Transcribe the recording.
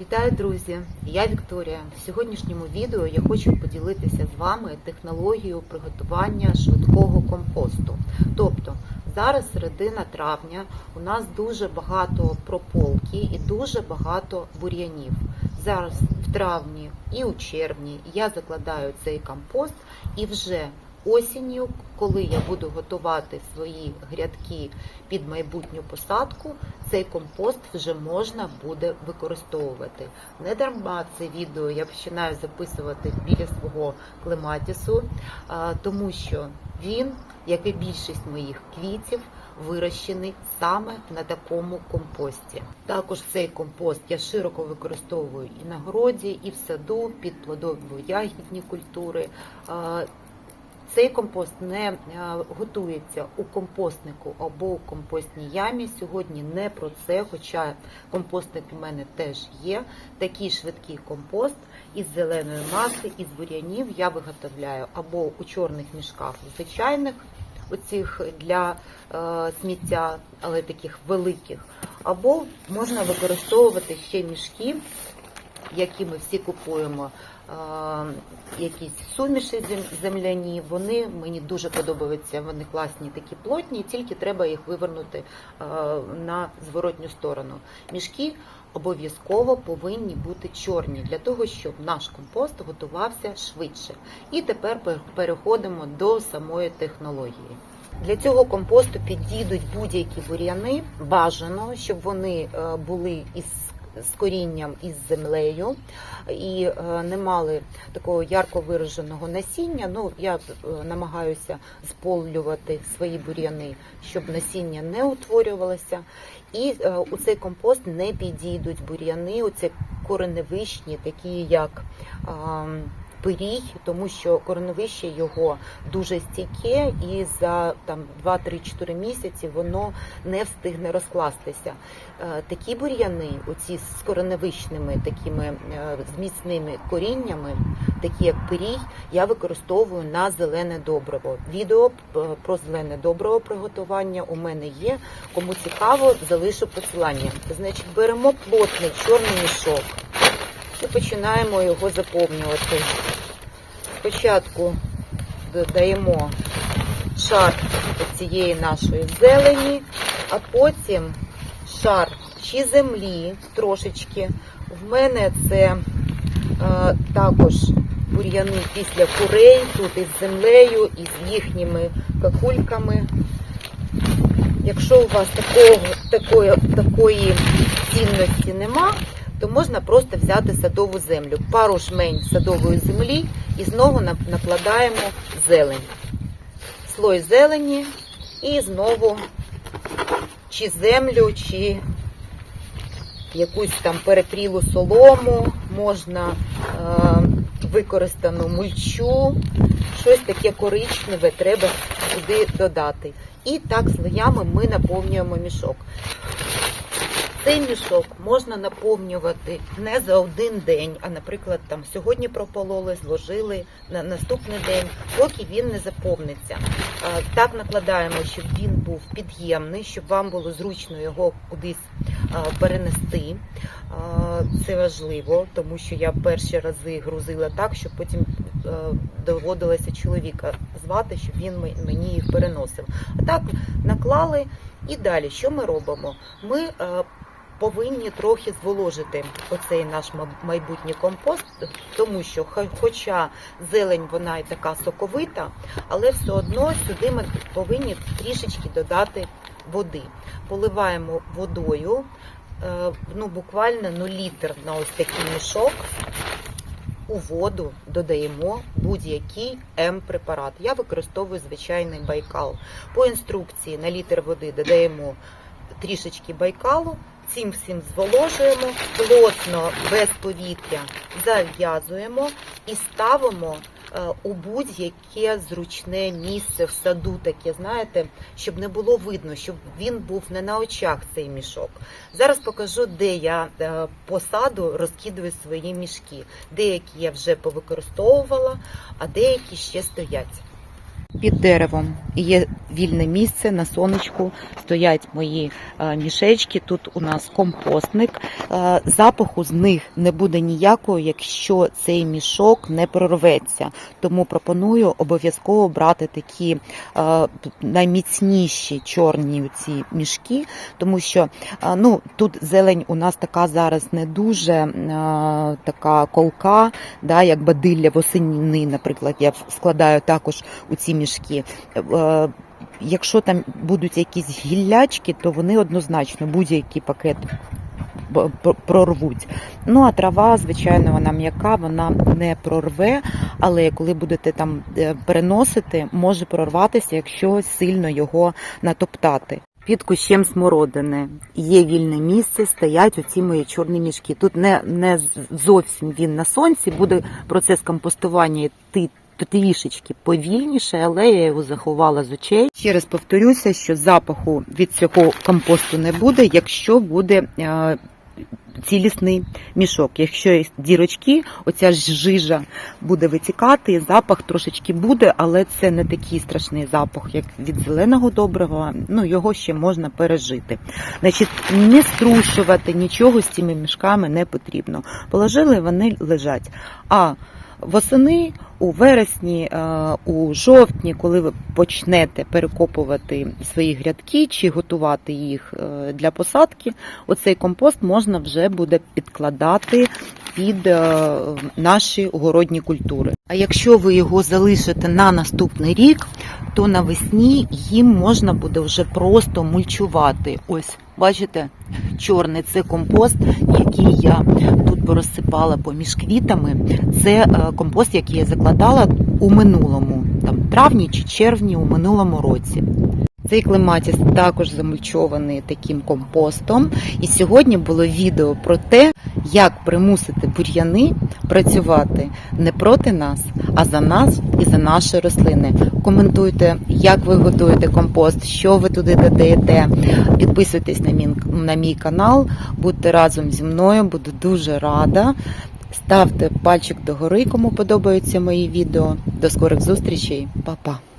Вітаю, друзі! Я Вікторія. В сьогоднішньому відео я хочу поділитися з вами технологією приготування швидкого компосту. Тобто зараз середина травня, у нас дуже багато прополки і дуже багато бур'янів. Зараз в травні і у червні я закладаю цей компост і вже осінню, коли я буду готувати свої грядки під майбутню посадку, цей компост вже можна буде використовувати. Не дарма це відео я починаю записувати біля свого клематісу, тому що він, як і більшість моїх квітів, вирощений саме на такому компості. Також цей компост я широко використовую і на городі, і в саду під плодово-ягідні культури. Цей компост не е, готується у компостнику або у компостній ямі. Сьогодні не про це, хоча компостник у мене теж є. Такий швидкий компост із зеленої маси, із бур'янів я виготовляю або у чорних мішках звичайних, оцих для е, сміття, але таких великих, або можна використовувати ще мішки які ми всі купуємо, якісь суміші земляні, вони мені дуже подобаються, вони класні, такі плотні, тільки треба їх вивернути на зворотню сторону. Мішки обов'язково повинні бути чорні для того, щоб наш компост готувався швидше. І тепер переходимо до самої технології. Для цього компосту підійдуть будь-які бур'яни. Бажано, щоб вони е, були із з корінням із землею і е, не мали такого ярко вираженого насіння. Ну я е, намагаюся сполювати свої бур'яни, щоб насіння не утворювалося. І е, у цей компост не підійдуть бур'яни, оці кореневищні, такі як. Пирій, тому що кореневище його дуже стійке, і за там 2-3-4 місяці воно не встигне розкластися. Е, Такі бур'яни, оці з кореневищними такими е, з міцними коріннями, такі як пирій, я використовую на зелене добриво. Відео е, про зелене добриво приготування у мене є. Кому цікаво, залишу посилання. Значить, беремо плотний чорний мішок і починаємо його заповнювати. Спочатку додаємо шар цієї нашої зелені, а потім шар чи землі трошечки. В мене це е, також бур'яни після курей, тут із землею, і з їхніми какульками. Якщо у вас такого, такої, такої цінності нема, то можна просто взяти садову землю, пару жмень садової землі і знову накладаємо зелень. Слой зелені і знову чи землю, чи якусь там перепрілу солому, можна е, використану мульчу, щось таке коричневе треба сюди додати. І так слоями ми наповнюємо мішок. Цей мішок можна наповнювати не за один день, а, наприклад, там сьогодні пропололи, зложили на наступний день, поки він не заповниться. Так накладаємо, щоб він був під'ємний, щоб вам було зручно його кудись перенести. Це важливо, тому що я перші рази грузила так, щоб потім доводилося чоловіка звати, щоб він мені їх переносив. А так наклали і далі. Що ми робимо? Ми повинні трохи зволожити оцей наш майбутній компост, тому що хоча зелень вона і така соковита, але все одно сюди ми повинні трішечки додати води. Поливаємо водою, е, ну буквально ну, літр на ось такий мішок. У воду додаємо будь-який М-препарат. Я використовую звичайний байкал. По інструкції на літр води додаємо трішечки байкалу, цим всім зволожуємо, плотно, без повітря зав'язуємо і ставимо е, у будь-яке зручне місце в саду, таке, знаєте, щоб не було видно, щоб він був не на очах цей мішок. Зараз покажу, де я е, по саду розкидую свої мішки. Деякі я вже повикористовувала, а деякі ще стоять. Під деревом є вільне місце на сонечку. Стоять мої е, мішечки. Тут у нас компостник. Е, Запаху з них не буде ніякого, якщо цей мішок не прорветься. Тому пропоную обов'язково брати такі е, найміцніші чорні ці мішки, тому що ну тут зелень у нас така зараз не дуже така колка, да, як бадилля восени, наприклад, я складаю також у ці мішки. Е, Якщо там будуть якісь гіллячки, то вони однозначно будь-який пакет прорвуть. Ну а трава, звичайно, вона м'яка, вона не прорве, але коли будете там е, переносити, може прорватися, якщо сильно його натоптати. Під кущем смородини є вільне місце, стоять оці мої чорні мішки. Тут не, не зовсім він на сонці, буде процес компостування йти трішечки повільніше, але я його заховала з очей. Ще раз повторюся, що запаху від цього компосту не буде, якщо буде е, цілісний мішок. Якщо є дірочки, оця ж жижа буде витікати, запах трошечки буде, але це не такий страшний запах, як від зеленого доброго. Ну його ще можна пережити. Значить, не струшувати нічого з цими мішками не потрібно. Положили, вони лежать. А Восени у вересні, е, у жовтні, коли ви почнете перекопувати свої грядки чи готувати їх е, для посадки, оцей компост можна вже буде підкладати під е, наші огородні культури. А якщо ви його залишите на наступний рік, то навесні їм можна буде вже просто мульчувати. Ось, бачите, чорний це компост, який я тут порозсипала поміж квітами. Це е, компост, який я закладала у минулому, там травні чи червні у минулому році. Цей клематіс також замульчований таким компостом. І сьогодні було відео про те, як примусити бур'яни працювати не проти нас, а за нас і за наші рослини. Коментуйте, як ви готуєте компост, що ви туди додаєте. Підписуйтесь на мій, на мій канал, будьте разом зі мною, буду дуже рада. Ставте пальчик догори, кому подобаються мої відео. До скорих зустрічей, Па-па!